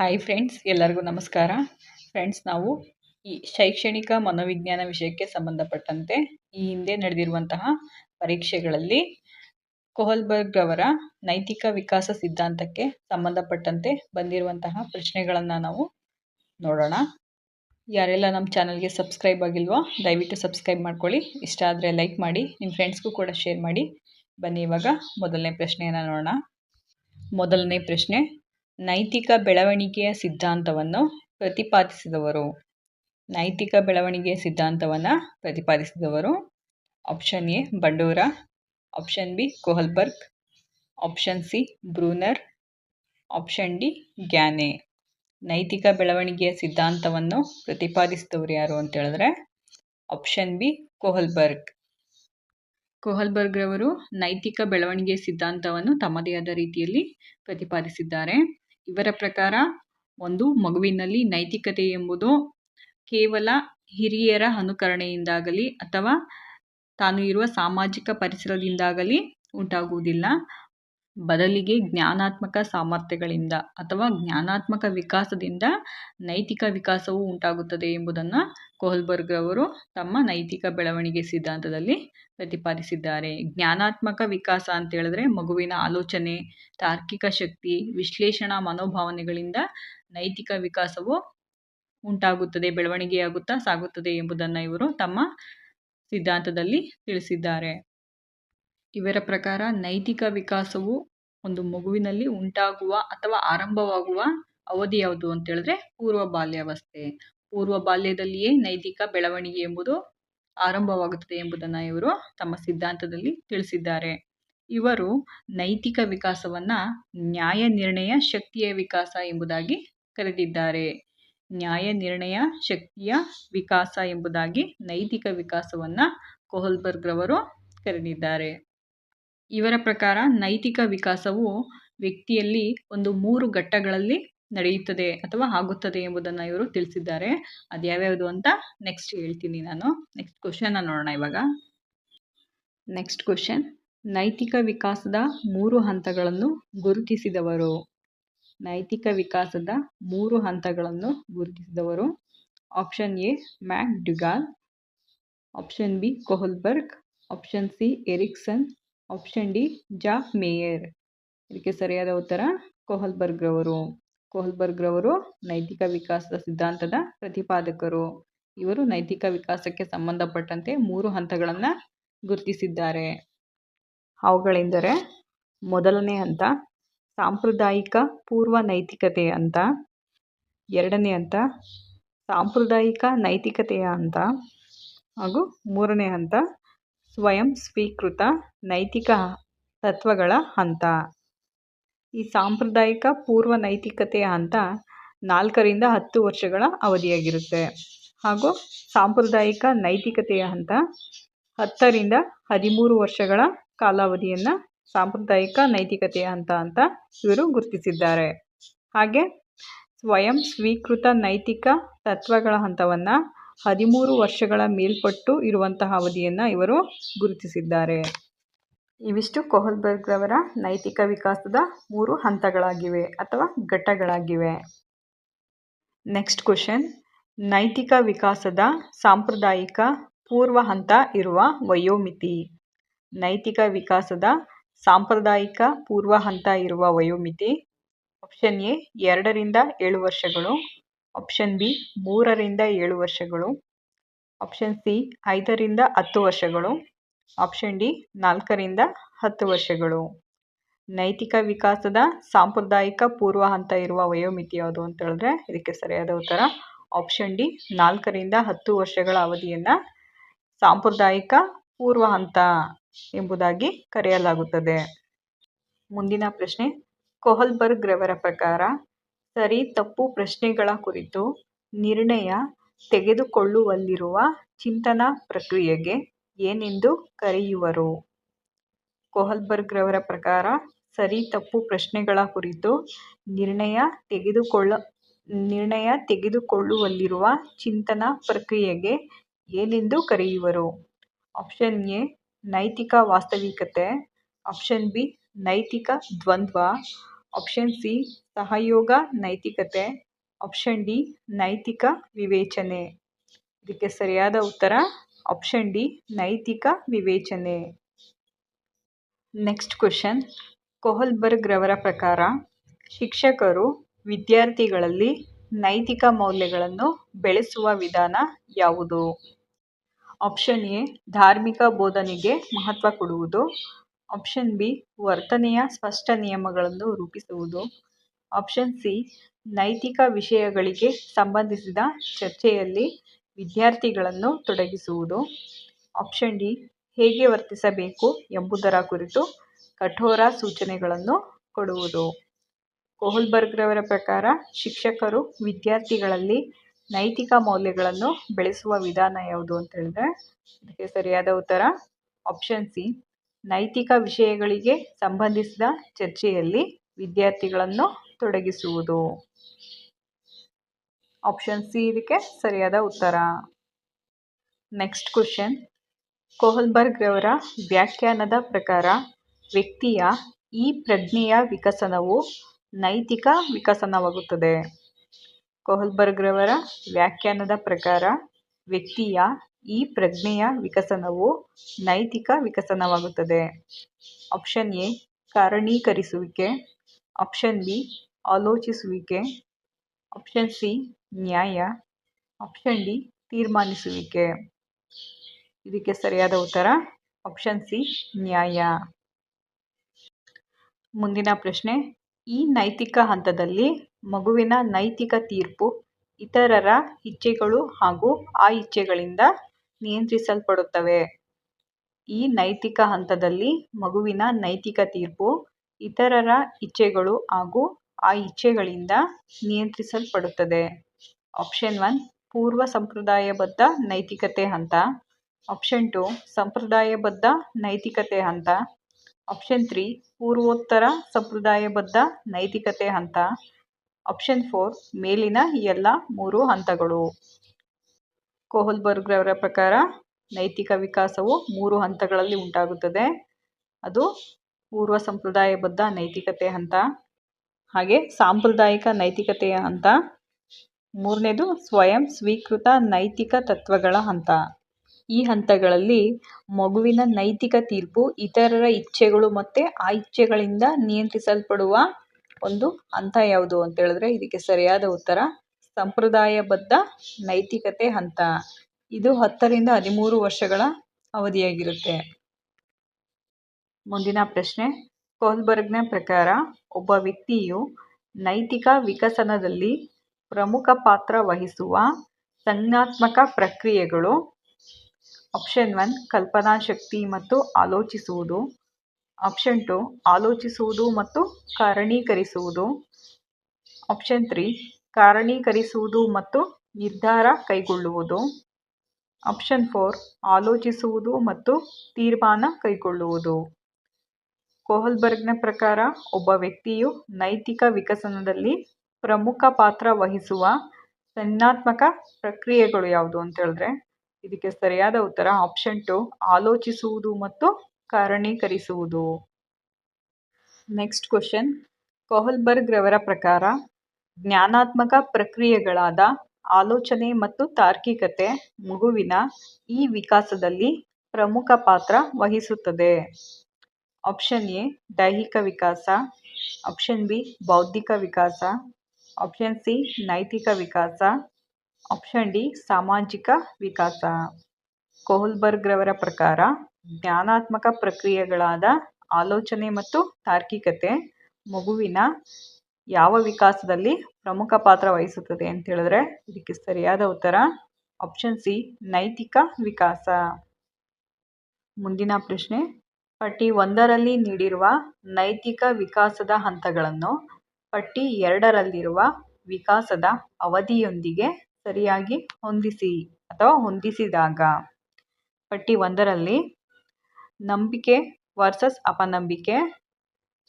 Hi friends ಎಲ್ಲರಿಗೂ ನಮಸ್ಕಾರ. Friends ನಾವು ಈ ಶೈಕ್ಷಣಿಕ ಮನೋವಿಜ್ಞಾನ ವಿಷಯಕ್ಕೆ ಸಂಬಂಧಪಟ್ಟಂತೆ ಈ ಹಿಂದೆ ನಡೆದಿರುವಂತಹ ಪರೀಕ್ಷೆಗಳಲ್ಲಿ ಕೊಹಲ್ಬರ್ಗ್ ಅವರ ನೈತಿಕ ವಿಕಾಸ ಸಿದ್ಧಾಂತಕ್ಕೆ ಸಂಬಂಧಪಟ್ಟಂತೆ ಬಂದಿರುವಂತಹ ಪ್ರಶ್ನೆಗಳನ್ನು ನಾವು ನೋಡೋಣ. ಯಾರೆಲ್ಲ ನಮ್ಮ ಚಾನಲ್ಗೆ ಸಬ್ಸ್ಕ್ರೈಬ್ ಆಗಿಲ್ವೋ, ದಯವಿಟ್ಟು ಸಬ್ಸ್ಕ್ರೈಬ್ ಮಾಡ್ಕೊಳ್ಳಿ. ಇಷ್ಟ ಆದರೆ ಲೈಕ್ ಮಾಡಿ, ನಿಮ್ಮ ಫ್ರೆಂಡ್ಸ್ಗೂ ಕೂಡ ಶೇರ್ ಮಾಡಿ. ಬನ್ನಿ ಇವಾಗ ಮೊದಲನೇ ಪ್ರಶ್ನೆಯನ್ನು ನೋಡೋಣ. ಮೊದಲನೇ ಪ್ರಶ್ನೆ ನೈತಿಕ ಬೆಳವಣಿಗೆಯ ಸಿದ್ಧಾಂತವನ್ನು ಪ್ರತಿಪಾದಿಸಿದವರು. ನೈತಿಕ ಬೆಳವಣಿಗೆಯ ಸಿದ್ಧಾಂತವನ್ನು ಪ್ರತಿಪಾದಿಸಿದವರು. Option A Bandura option B Kohlberg option C Bruner option D Gagne ನೈತಿಕ ಬೆಳವಣಿಗೆಯ ಸಿದ್ಧಾಂತವನ್ನು ಪ್ರತಿಪಾದಿಸಿದವರು ಯಾರು ಅಂತ ಹೇಳಿದ್ರೆ ಆಪ್ಷನ್ ಬಿ ಕೊಹಲ್ಬರ್ಗ್ ಕೊಹಲ್ಬರ್ಗ್ರವರು ನೈತಿಕ ಬೆಳವಣಿಗೆಯ ಸಿದ್ಧಾಂತವನ್ನು ತಮ್ಮದೇ ಆದ ರೀತಿಯಲ್ಲಿ ಪ್ರತಿಪಾದಿಸಿದ್ದಾರೆ. ಇವರ ಪ್ರಕಾರ ಒಂದು ಮಗುವಿನಲ್ಲಿ ನೈತಿಕತೆ ಎಂಬುದು ಕೇವಲ ಹಿರಿಯರ ಅನುಕರಣೆಯಿಂದಾಗಲಿ ಅಥವಾ ತಾನು ಇರುವ ಸಾಮಾಜಿಕ ಪರಿಸರದಿಂದಾಗಲಿ ಉಂಟಾಗುವುದಿಲ್ಲ. ಬದಲಿಗೆ ಜ್ಞಾನಾತ್ಮಕ ಸಾಮರ್ಥ್ಯಗಳಿಂದ ಅಥವಾ ಜ್ಞಾನಾತ್ಮಕ ವಿಕಾಸದಿಂದ ನೈತಿಕ ವಿಕಾಸವು ಉಂಟಾಗುತ್ತದೆ ಎಂಬುದನ್ನು ಕೋಹಲ್ಬರ್ಗ್ ಅವರು ತಮ್ಮ ನೈತಿಕ ಬೆಳವಣಿಗೆ ಸಿದ್ಧಾಂತದಲ್ಲಿ ಪ್ರತಿಪಾದಿಸಿದ್ದಾರೆ. ಜ್ಞಾನಾತ್ಮಕ ವಿಕಾಸ ಅಂತ ಹೇಳಿದ್ರೆ ಮಗುವಿನ ಆಲೋಚನೆ, ತಾರ್ಕಿಕ ಶಕ್ತಿ, ವಿಶ್ಲೇಷಣಾ ಮನೋಭಾವನೆಗಳಿಂದ ನೈತಿಕ ವಿಕಾಸವು ಉಂಟಾಗುತ್ತದೆ, ಬೆಳವಣಿಗೆಯಾಗುತ್ತಾ ಸಾಗುತ್ತದೆ ಎಂಬುದನ್ನು ಇವರು ತಮ್ಮ ಸಿದ್ಧಾಂತದಲ್ಲಿ ತಿಳಿಸಿದ್ದಾರೆ. ಇವರ ಪ್ರಕಾರ ನೈತಿಕ ವಿಕಾಸವು ಒಂದು ಮಗುವಿನಲ್ಲಿ ಉಂಟಾಗುವ ಅಥವಾ ಆರಂಭವಾಗುವ ಅವಧಿ ಯಾವುದು ಅಂತ ಹೇಳಿದ್ರೆ ಪೂರ್ವ ಬಾಲ್ಯಾವಸ್ಥೆ. ಪೂರ್ವ ಬಾಲ್ಯದಲ್ಲಿಯೇ ನೈತಿಕ ಬೆಳವಣಿಗೆ ಎಂಬುದು ಆರಂಭವಾಗುತ್ತದೆ ಎಂಬುದನ್ನು ಇವರು ತಮ್ಮ ಸಿದ್ಧಾಂತದಲ್ಲಿ ತಿಳಿಸಿದ್ದಾರೆ. ಇವರು ನೈತಿಕ ವಿಕಾಸವನ್ನು ನ್ಯಾಯ ನಿರ್ಣಯ ಶಕ್ತಿಯ ವಿಕಾಸ ಎಂಬುದಾಗಿ ಕರೆದಿದ್ದಾರೆ. ನ್ಯಾಯ ನಿರ್ಣಯ ಶಕ್ತಿಯ ವಿಕಾಸ ಎಂಬುದಾಗಿ ನೈತಿಕ ವಿಕಾಸವನ್ನು ಕೊಹಲ್ಬರ್ಗ್ರವರು ಕರೆದಿದ್ದಾರೆ. ಇವರ ಪ್ರಕಾರ ನೈತಿಕ ವಿಕಾಸವು ವ್ಯಕ್ತಿಯಲ್ಲಿ ಒಂದು ಮೂರು ಘಟ್ಟಗಳಲ್ಲಿ ನಡೆಯುತ್ತದೆ ಅಥವಾ ಆಗುತ್ತದೆ ಎಂಬುದನ್ನು ಇವರು ತಿಳಿಸಿದ್ದಾರೆ. ಅದು ಯಾವ್ಯಾವುದು ಅಂತ ನೆಕ್ಸ್ಟ್ ಹೇಳ್ತೀನಿ ನಾನು. ನೆಕ್ಸ್ಟ್ ಕ್ವಶನ್ನ ನೋಡೋಣ ಇವಾಗ. ನೆಕ್ಸ್ಟ್ ಕ್ವಶನ್ ನೈತಿಕ ವಿಕಾಸದ ಮೂರು ಹಂತಗಳನ್ನು ಗುರುತಿಸಿದವರು. ನೈತಿಕ ವಿಕಾಸದ ಮೂರು ಹಂತಗಳನ್ನು ಗುರುತಿಸಿದವರು. Option A McDougall option B Kohlberg option C Erikson option D Jack Mayer ಇದಕ್ಕೆ ಸರಿಯಾದ ಉತ್ತರ ಕೊಹಲ್ಬರ್ಗ್ ರವರು ಕೊಹಲ್ಬರ್ಗ್ ರವರು ನೈತಿಕ ವಿಕಾಸದ ಸಿದ್ಧಾಂತದ ಪ್ರತಿಪಾದಕರು. ಇವರು ನೈತಿಕ ವಿಕಾಸಕ್ಕೆ ಸಂಬಂಧಪಟ್ಟಂತೆ ಮೂರು ಹಂತಗಳನ್ನು ಗುರುತಿಸಿದ್ದಾರೆ. ಅವುಗಳೆಂದರೆ, ಮೊದಲನೇ ಹಂತ, ಸಾಂಪ್ರದಾಯಿಕ ಪೂರ್ವ ನೈತಿಕತೆ ಅಂತ. ಎರಡನೇ ಹಂತ, ಸಾಂಪ್ರದಾಯಿಕ ನೈತಿಕತೆಯ ಹಂತ ಹಾಗೂ ಮೂರನೇ ಹಂತ ಸ್ವಯಂ ಸ್ವೀಕೃತ ನೈತಿಕ ತತ್ವಗಳ ಹಂತ. ಈ ಸಾಂಪ್ರದಾಯಿಕ ಪೂರ್ವ ನೈತಿಕತೆಯ ಹಂತ ನಾಲ್ಕರಿಂದ ಹತ್ತು ವರ್ಷಗಳ ಅವಧಿಯಾಗಿರುತ್ತೆ. ಹಾಗೂ ಸಾಂಪ್ರದಾಯಿಕ ನೈತಿಕತೆಯ ಹಂತ ಹತ್ತರಿಂದ ಹದಿಮೂರು ವರ್ಷಗಳ ಕಾಲಾವಧಿಯನ್ನು ಸಾಂಪ್ರದಾಯಿಕ ನೈತಿಕತೆಯ ಹಂತ ಅಂತ ಇವರು ಗುರುತಿಸಿದ್ದಾರೆ. ಹಾಗೆ ಸ್ವಯಂ ಸ್ವೀಕೃತ ನೈತಿಕ ತತ್ವಗಳ ಹಂತವನ್ನು ಹದಿಮೂರು ವರ್ಷಗಳ ಮೇಲ್ಪಟ್ಟು ಇರುವಂತಹ ಅವಧಿಯನ್ನು ಇವರು ಗುರುತಿಸಿದ್ದಾರೆ. ಇವಿಷ್ಟು ಕೊಹಲ್ಬರ್ಗ್ ಅವರ ನೈತಿಕ ವಿಕಾಸದ ಮೂರು ಹಂತಗಳಾಗಿವೆ ಅಥವಾ ಘಟ್ಟಗಳಾಗಿವೆ ನೆಕ್ಸ್ಟ್ ಕ್ವಶನ್ ನೈತಿಕ ವಿಕಾಸದ ಸಾಂಪ್ರದಾಯಿಕ ಪೂರ್ವ ಹಂತ ಇರುವ ವಯೋಮಿತಿ. ನೈತಿಕ ವಿಕಾಸದ ಸಾಂಪ್ರದಾಯಿಕ ಪೂರ್ವ ಹಂತ ಇರುವ ವಯೋಮಿತಿ ಆಪ್ಷನ್ ಎ ಎರಡರಿಂದ ಏಳು ವರ್ಷಗಳು ಆಪ್ಷನ್ ಬಿ ಮೂರರಿಂದ ಏಳು ವರ್ಷಗಳು. ಆಪ್ಷನ್ ಸಿ ಐದರಿಂದ ಹತ್ತು ವರ್ಷಗಳು. ಆಪ್ಷನ್ ಡಿ ನಾಲ್ಕರಿಂದ ಹತ್ತು ವರ್ಷಗಳು. ನೈತಿಕ ವಿಕಾಸದ ಸಾಂಪ್ರದಾಯಿಕ ಪೂರ್ವ ಹಂತ ಇರುವ ವಯೋಮಿತಿ ಯಾವುದು ಅಂತ ಹೇಳಿದ್ರೆ ಇದಕ್ಕೆ ಸರಿಯಾದ ಉತ್ತರ ಆಪ್ಷನ್ ಡಿ ನಾಲ್ಕರಿಂದ ಹತ್ತು ವರ್ಷಗಳ ಅವಧಿಯನ್ನು ಸಾಂಪ್ರದಾಯಿಕ ಪೂರ್ವ ಹಂತ ಎಂಬುದಾಗಿ ಕರೆಯಲಾಗುತ್ತದೆ. ಮುಂದಿನ ಪ್ರಶ್ನೆ, ಕೊಹಲ್ಬರ್ಗ್ ರವರ ಪ್ರಕಾರ ಸರಿ ತಪ್ಪು ಪ್ರಶ್ನೆಗಳ ಕುರಿತು ನಿರ್ಣಯ ತೆಗೆದುಕೊಳ್ಳುವಲ್ಲಿರುವ ಚಿಂತನಾ ಪ್ರಕ್ರಿಯೆಗೆ ಏನೆಂದು ಕರೆಯುವರು? ಕೊಹಲ್ಬರ್ಗ್ ರವರ ಪ್ರಕಾರ ಸರಿ ತಪ್ಪು ಪ್ರಶ್ನೆಗಳ ಕುರಿತು ನಿರ್ಣಯ ತೆಗೆದುಕೊಳ್ಳ, ನಿರ್ಣಯ ತೆಗೆದುಕೊಳ್ಳುವಲ್ಲಿರುವ ಚಿಂತನಾ ಪ್ರಕ್ರಿಯೆಗೆ ಏನೆಂದು ಕರೆಯುವರು? ಆಪ್ಷನ್ ಎ, ನೈತಿಕ ವಾಸ್ತವಿಕತೆ. ಆಪ್ಷನ್ ಬಿ, ನೈತಿಕ ದ್ವಂದ್ವ. ಆಪ್ಷನ್ ಸಿ ಸಹಯೋಗ, ನೈತಿಕತೆ ಆಪ್ಷನ್ ಡಿ ನೈತಿಕ ವಿವೇಚನೆ. ಇದಕ್ಕೆ ಸರಿಯಾದ ಉತ್ತರ ಆಪ್ಷನ್ ಡಿ ನೈತಿಕ ವಿವೇಚನೆ. ನೆಕ್ಸ್ಟ್ ಕ್ವೆಶನ್ ರವರ ಪ್ರಕಾರ, ಶಿಕ್ಷಕರು ವಿದ್ಯಾರ್ಥಿಗಳಲ್ಲಿ ನೈತಿಕ ಮೌಲ್ಯಗಳನ್ನು ಬೆಳೆಸುವ ವಿಧಾನ ಯಾವುದು? ಆಪ್ಷನ್ ಎ ಧಾರ್ಮಿಕ ಬೋಧನೆಗೆ ಮಹತ್ವ ಕೊಡುವುದು. ಆಪ್ಷನ್ ಬಿ ವರ್ತನೆಯ ಸ್ಪಷ್ಟ ನಿಯಮಗಳನ್ನು ರೂಪಿಸುವುದು. ಆಪ್ಷನ್ ಸಿ ನೈತಿಕ ವಿಷಯಗಳಿಗೆ ಸಂಬಂಧಿಸಿದ ಚರ್ಚೆಯಲ್ಲಿ ವಿದ್ಯಾರ್ಥಿಗಳನ್ನು ತೊಡಗಿಸುವುದು. ಆಪ್ಷನ್ ಡಿ ಹೇಗೆ ವರ್ತಿಸಬೇಕು ಎಂಬುದರ ಕುರಿತು ಕಠೋರ ಸೂಚನೆಗಳನ್ನು ಕೊಡುವುದು. ಕೋಹಲ್ಬರ್ಗ್ರವರ ಪ್ರಕಾರ, ಶಿಕ್ಷಕರು ವಿದ್ಯಾರ್ಥಿಗಳಲ್ಲಿ ನೈತಿಕ ಮೌಲ್ಯಗಳನ್ನು ಬೆಳೆಸುವ ವಿಧಾನ ಯಾವುದು ಅಂತ ಹೇಳಿದ್ರೆ, ಇದಕ್ಕೆ ಸರಿಯಾದ ಉತ್ತರ ಆಪ್ಷನ್ ಸಿ ನೈತಿಕ ವಿಷಯಗಳಿಗೆ ಸಂಬಂಧಿಸಿದ ಚರ್ಚೆಯಲ್ಲಿ ವಿದ್ಯಾರ್ಥಿಗಳನ್ನು ತೊಡಗಿಸುವುದು? ಆಪ್ಷನ್ ಸಿ ಇದಕ್ಕೆ ಸರಿಯಾದ ಉತ್ತರ. ನೆಕ್ಸ್ಟ್ ಕ್ವಶನ್ ಕೋಹಲ್ಬರ್ಗ್ ಅವರ ವ್ಯಾಖ್ಯಾನದ ಪ್ರಕಾರ ವ್ಯಕ್ತಿಯ ಈ ಪ್ರಜ್ಞೆಯ ವಿಕಸನವು ನೈತಿಕ ವಿಕಸನವಾಗುತ್ತದೆ. ಕೋಹಲ್ಬರ್ಗ್ರವರ ವ್ಯಾಖ್ಯಾನದ ಪ್ರಕಾರ ವ್ಯಕ್ತಿಯ ಈ ಪ್ರಜ್ಞೆಯ ವಿಕಸನವು ನೈತಿಕ ವಿಕಸನವಾಗುತ್ತದೆ. ಆಪ್ಷನ್ ಎ ಕಾರಣೀಕರಿಸುವಿಕೆ. ಆಪ್ಷನ್ ಬಿ ಆಲೋಚಿಸುವಿಕೆ ಆಪ್ಷನ್ ಸಿ ನ್ಯಾಯ. ಆಪ್ಷನ್ ಡಿ ತೀರ್ಮಾನಿಸುವಿಕೆ. ಇದಕ್ಕೆ ಸರಿಯಾದ ಉತ್ತರ ಆಪ್ಷನ್ ಸಿ ನ್ಯಾಯ. ಮುಂದಿನ ಪ್ರಶ್ನೆ, ಈ ನೈತಿಕ ಹಂತದಲ್ಲಿ ಮಗುವಿನ ನೈತಿಕ ತೀರ್ಪು ಇತರರ ಇಚ್ಛೆಗಳು ಹಾಗೂ ಆ ಇಚ್ಛೆಗಳಿಂದ ನಿಯಂತ್ರಿಸಲ್ಪಡುತ್ತವೆ. ಈ ನೈತಿಕ ಹಂತದಲ್ಲಿ ಮಗುವಿನ ನೈತಿಕ ತೀರ್ಪು ಇತರರ ಇಚ್ಛೆಗಳು ಹಾಗೂ ಆ ಇಚ್ಛೆಗಳಿಂದ ನಿಯಂತ್ರಿಸಲ್ಪಡುತ್ತದೆ. ಆಪ್ಷನ್ ಒನ್ ಪೂರ್ವ ಸಂಪ್ರದಾಯಬದ್ಧ ನೈತಿಕತೆ ಹಂತ. ಆಪ್ಷನ್ ಟು ಸಂಪ್ರದಾಯಬದ್ಧ ನೈತಿಕತೆ ಹಂತ. ಆಪ್ಷನ್ ತ್ರೀ ಪೂರ್ವೋತ್ತರ ಸಂಪ್ರದಾಯಬದ್ಧ ನೈತಿಕತೆ ಹಂತ. ಆಪ್ಷನ್ ಫೋರ್ ಮೇಲಿನ ಎಲ್ಲ ಮೂರು ಹಂತಗಳು. ಕೋಹಲ್ಬರ್ಗ್ರವರ ಪ್ರಕಾರ ನೈತಿಕ ವಿಕಾಸವು ಮೂರು ಹಂತಗಳಲ್ಲಿ ಉಂಟಾಗುತ್ತದೆ. ಅದು ಪೂರ್ವ ಸಂಪ್ರದಾಯಬದ್ಧ ನೈತಿಕತೆ ಹಂತ. ಹಾಗೆ ಸಾಂಪ್ರದಾಯಿಕ ನೈತಿಕತೆಯ ಹಂತ. ಮೂರನೇದು ಸ್ವಯಂ ಸ್ವೀಕೃತ ನೈತಿಕ ತತ್ವಗಳ ಹಂತ. ಈ ಹಂತಗಳಲ್ಲಿ ಮಗುವಿನ ನೈತಿಕ ತೀರ್ಪು ಇತರರ ಇಚ್ಛೆಗಳು ಮತ್ತು ಆ ಇಚ್ಛೆಗಳಿಂದ ನಿಯಂತ್ರಿಸಲ್ಪಡುವ ಒಂದು ಹಂತ ಯಾವುದು ಅಂತ ಹೇಳಿದ್ರೆ ಇದಕ್ಕೆ ಸರಿಯಾದ ಉತ್ತರ ಸಂಪ್ರದಾಯಬದ್ಧ ನೈತಿಕತೆ ಹಂತ. ಇದು ಹತ್ತರಿಂದ ಹದಿಮೂರು ವರ್ಷಗಳ ಅವಧಿಯಾಗಿರುತ್ತೆ. ಮುಂದಿನ ಪ್ರಶ್ನೆ, ಕೋಲ್ಬರ್ಗ್ನ ಪ್ರಕಾರ ಒಬ್ಬ ವ್ಯಕ್ತಿಯು ನೈತಿಕ ವಿಕಸನದಲ್ಲಿ ಪ್ರಮುಖ ಪಾತ್ರ ವಹಿಸುವ ಸಂಜ್ಞಾತ್ಮಕ ಪ್ರಕ್ರಿಯೆಗಳು ಆಪ್ಷನ್ ಒನ್ ಕಲ್ಪನಾ ಶಕ್ತಿ ಮತ್ತು ಆಲೋಚಿಸುವುದು ಆಪ್ಷನ್ ಟು ಆಲೋಚಿಸುವುದು ಮತ್ತು ಕಾರಣೀಕರಿಸುವುದು ಆಪ್ಷನ್ ತ್ರೀ ಕಾರಣೀಕರಿಸುವುದು ಮತ್ತು ನಿರ್ಧಾರ ಕೈಗೊಳ್ಳುವುದು ಆಪ್ಷನ್ ಫೋರ್ ಆಲೋಚಿಸುವುದು ಮತ್ತು ತೀರ್ಮಾನ ಕೈಗೊಳ್ಳುವುದು. ಕೋಹಲ್ಬರ್ಗ್ನ ಪ್ರಕಾರ ಒಬ್ಬ ವ್ಯಕ್ತಿಯು ನೈತಿಕ ವಿಕಸನದಲ್ಲಿ ಪ್ರಮುಖ ಪಾತ್ರ ವಹಿಸುವ ಸಂಜ್ಞಾತ್ಮಕ ಪ್ರಕ್ರಿಯೆಗಳು ಯಾವುದು ಅಂತ ಹೇಳಿದ್ರೆ, ಇದಕ್ಕೆ ಸರಿಯಾದ ಉತ್ತರ ಆಪ್ಷನ್ ಟು ಆಲೋಚಿಸುವುದು ಮತ್ತು ಕಾರಣೀಕರಿಸುವುದು. ನೆಕ್ಸ್ಟ್ ಕ್ವಶನ್ ಕೋಹಲ್ಬರ್ಗ್ ರವರ ಪ್ರಕಾರ ಜ್ಞಾನಾತ್ಮಕ ಪ್ರಕ್ರಿಯೆಗಳಾದ ಆಲೋಚನೆ ಮತ್ತು ತಾರ್ಕಿಕತೆ ಮಗುವಿನ ಈ ವಿಕಾಸದಲ್ಲಿ ಪ್ರಮುಖ ಪಾತ್ರ ವಹಿಸುತ್ತದೆ. ಆಪ್ಷನ್ ಎ ದೈಹಿಕ ವಿಕಾಸ. ಆಪ್ಷನ್ ಬಿ ಬೌದ್ಧಿಕ ವಿಕಾಸ. ಆಪ್ಷನ್ ಸಿ ನೈತಿಕ ವಿಕಾಸ. ಆಪ್ಷನ್ ಡಿ ಸಾಮಾಜಿಕ ವಿಕಾಸ. ಕೋಹಲ್ಬರ್ಗ್ರವರ ಪ್ರಕಾರ, ಜ್ಞಾನಾತ್ಮಕ ಪ್ರಕ್ರಿಯೆಗಳಾದ ಆಲೋಚನೆ ಮತ್ತು ತಾರ್ಕಿಕತೆ ಮಗುವಿನ ಯಾವ ವಿಕಾಸದಲ್ಲಿ ಪ್ರಮುಖ ಪಾತ್ರ ವಹಿಸುತ್ತದೆ ಅಂತ ಹೇಳಿದ್ರೆ ಇದಕ್ಕೆ ಸರಿಯಾದ ಉತ್ತರ ಆಪ್ಷನ್ ಸಿ ನೈತಿಕ ವಿಕಾಸ. ಮುಂದಿನ ಪ್ರಶ್ನೆ ಪಟ್ಟಿ ಒಂದರಲ್ಲಿ ನೀಡಿರುವ ನೈತಿಕ ವಿಕಾಸದ ಹಂತಗಳನ್ನು, ಪಟ್ಟಿ ಎರಡರಲ್ಲಿರುವ ವಿಕಾಸದ ಅವಧಿಯೊಂದಿಗೆ ಸರಿಯಾಗಿ ಹೊಂದಿಸಿ ಅಥವಾ ಹೊಂದಿಸಿದಾಗ, ಪಟ್ಟಿ ಒಂದರಲ್ಲಿ ನಂಬಿಕೆ ವರ್ಸಸ್ ಅಪನಂಬಿಕೆ,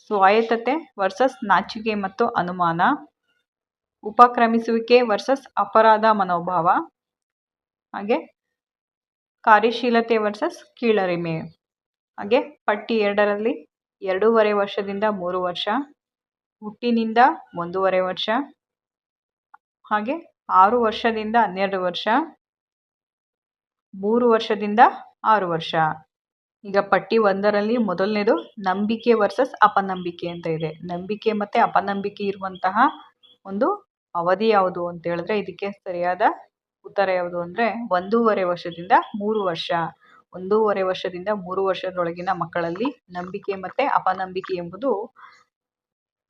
ಸ್ವಾಯತ್ತತೆ ವರ್ಸಸ್ ನಾಚಿಕೆ ಮತ್ತು ಅನುಮಾನ, ಉಪಕ್ರಮಿಸುವಿಕೆ ವರ್ಸಸ್ ಅಪರಾಧ ಮನೋಭಾವ, ಹಾಗೆ ಕಾರ್ಯಶೀಲತೆ ವರ್ಸಸ್ ಕೀಳರಿಮೆ. ಹಾಗೆ ಪಟ್ಟಿ ಎರಡರಲ್ಲಿ ಎರಡೂವರೆ ವರ್ಷದಿಂದ ಮೂರು ವರ್ಷ, ಹುಟ್ಟಿನಿಂದ ಒಂದೂವರೆ ವರ್ಷ, ಹಾಗೆ ಆರು ವರ್ಷದಿಂದ ಹನ್ನೆರಡು ವರ್ಷ, ಮೂರು ವರ್ಷದಿಂದ ಆರು ವರ್ಷ. ಈಗ ಪಟ್ಟಿ ಒಂದರಲ್ಲಿ ಮೊದಲನೇದು ನಂಬಿಕೆ ವರ್ಸಸ್ ಅಪನಂಬಿಕೆ ಅಂತ ಇದೆ. ನಂಬಿಕೆ ಮತ್ತು ಅಪನಂಬಿಕೆ ಇರುವಂತಹ ಒಂದು ಅವಧಿ ಯಾವುದು ಅಂತ ಹೇಳಿದ್ರೆ ಇದಕ್ಕೆ ಸರಿಯಾದ ಉತ್ತರ ಯಾವುದು ಅಂದರೆ ಒಂದೂವರೆ ವರ್ಷದಿಂದ ಮೂರು ವರ್ಷ. ಒಂದೂವರೆ ವರ್ಷದಿಂದ ಮೂರು ವರ್ಷದೊಳಗಿನ ಮಕ್ಕಳಲ್ಲಿ ನಂಬಿಕೆ ಮತ್ತು ಅಪನಂಬಿಕೆ ಎಂಬುದು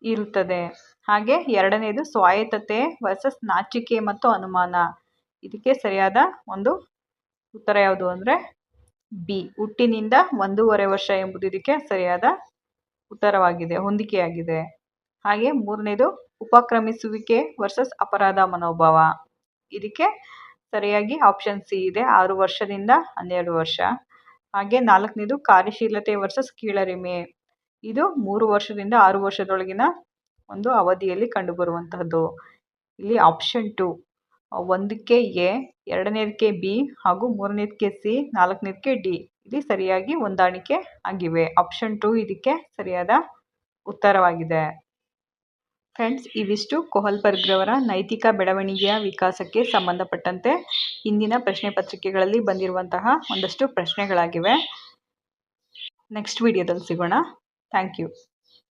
ಇರುತ್ತದೆ. ಹಾಗೆ ಎರಡನೇದು ಸ್ವಾಯತ್ತತೆ ವರ್ಸಸ್ ನಾಚಿಕೆ ಮತ್ತು ಅನುಮಾನ. ಇದಕ್ಕೆ ಸರಿಯಾದ ಒಂದು ಉತ್ತರ ಯಾವುದು ಅಂದರೆ ಬಿ ಹುಟ್ಟಿನಿಂದ ಒಂದೂವರೆ ವರ್ಷ ಎಂಬುದು ಇದಕ್ಕೆ ಸರಿಯಾದ ಉತ್ತರವಾಗಿದೆ, ಹೊಂದಿಕೆಯಾಗಿದೆ. ಹಾಗೆ ಮೂರನೇದು ಉಪಕ್ರಮಿಸುವಿಕೆ ವರ್ಸಸ್ ಅಪರಾಧ ಮನೋಭಾವ. ಇದಕ್ಕೆ ಸರಿಯಾಗಿ ಆಪ್ಷನ್ ಸಿ ಇದೆ. ಆರು ವರ್ಷದಿಂದ ಹನ್ನೆರಡು ವರ್ಷ. ಹಾಗೆ ನಾಲ್ಕನೇದು ಕಾರ್ಯಶೀಲತೆ ವರ್ಸಸ್ ಕೀಳರಿಮೆ. ಇದು ಮೂರು ವರ್ಷದಿಂದ ಆರು ವರ್ಷದೊಳಗಿನ ಒಂದು ಅವಧಿಯಲ್ಲಿ ಕಂಡುಬರುವಂತಹದ್ದು. ಇಲ್ಲಿ ಆಪ್ಷನ್ ಟು ಒಂದಕ್ಕೆ ಎ ಎರಡನೇದಕ್ಕೆ ಬಿ ಹಾಗೂ ಮೂರನೇದಕ್ಕೆ ಸಿ ನಾಲ್ಕನೇದಕ್ಕೆ ಡಿ ಇಲ್ಲಿ ಸರಿಯಾಗಿ ಹೊಂದಾಣಿಕೆ ಆಗಿವೆ. ಆಪ್ಷನ್ ಟು ಇದಕ್ಕೆ ಸರಿಯಾದ ಉತ್ತರವಾಗಿದೆ. ಫ್ರೆಂಡ್ಸ್, ಇವಿಷ್ಟು ಕೊಹಲ್ಬರ್ಗ್ರವರ ನೈತಿಕ ಬೆಳವಣಿಗೆಯ ವಿಕಾಸಕ್ಕೆ ಸಂಬಂಧಪಟ್ಟಂತೆ ಇಂದಿನ ಪ್ರಶ್ನೆ ಪತ್ರಿಕೆಗಳಲ್ಲಿ ಬಂದಿರುವಂತಹ ಒಂದಷ್ಟು ಪ್ರಶ್ನೆಗಳಾಗಿವೆ. ನೆಕ್ಸ್ಟ್ ವಿಡಿಯೋದಲ್ಲಿ ಸಿಗೋಣ. Thank you.